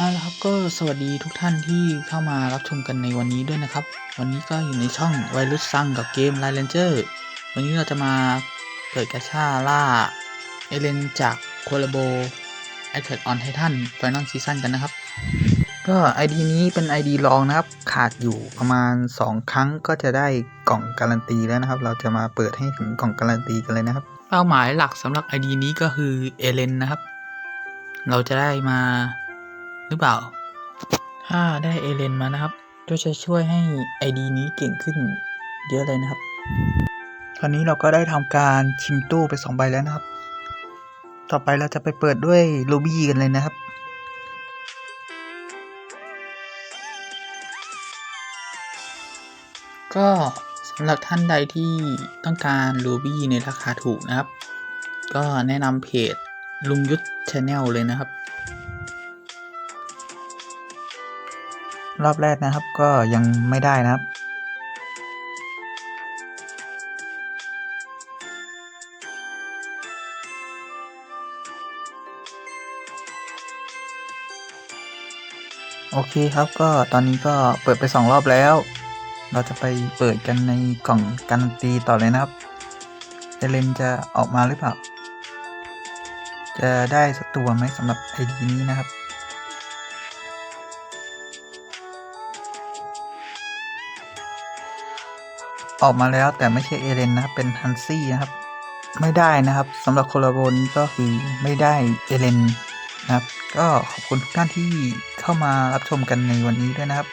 เอาละครับก็สวัสดีทุกท่านที่เข้ามารับชมกันในวันนี้ด้วยนะครับ วันนี้ก็อยู่ในช่องไวรุสซังกับเกมไลเลนเจอร์วันนี้เราจะมาเปิดกระชาล่า เอเลนจากโคลาโบ a t t a c k on Titan Final Season กันนะครับ ก็ ID นี้เป็น ID รองนะครับ ขาดอยู่ประมาณ 2 ครั้งก็จะได้กล่องการันตีแล้วนะครับ เราจะมาเปิดให้ถึงกล่องการันตีกันเลยนะครับ เป้าหมายหลักสำหรับ ID นี้ก็คือเอเลนนะครับ เราจะได้มา หรือเปล่า ถ้าได้เอเลนมานะครับ ก็จะช่วยให้ ID นี้เก่งขึ้นเยอะเลยนะครับ ตอนนี้เราก็ได้ทำการชิมตู้ไป2ใบแล้วนะครับ ต่อไปเราจะไปเปิดด้วยโลบี้กันเลยนะครับก็สำหรับท่านใดที่ต้องการรูบี้ในราคาถูกนะครับ ก็แนะนำเพจลุงยุทธชาแนลเลยนะครับ รอบแรกนะครับก็ยังไม่ได้นะครับ โอเคครับก็ตอนนี้ก็เปิดไปสองรอบแล้ว เราจะไปเปิดกันในกล่องการันตีต่อเลยนะครับเอเลนจะออกมาหรือเปล่า จะได้สตัวไหมสำหรับไอดีนี้นะครับ ออกมาแล้วแต่ไม่ใช่เอเลนนะครับเป็นฮันซี่นะครับไม่ได้นะครับสำหรับโคลาบนก็คือไม่ได้เอเลนนะครับ ก็ขอบคุณทุกท่านที่เข้ามารับชมกันในวันนี้ด้วยนะครับ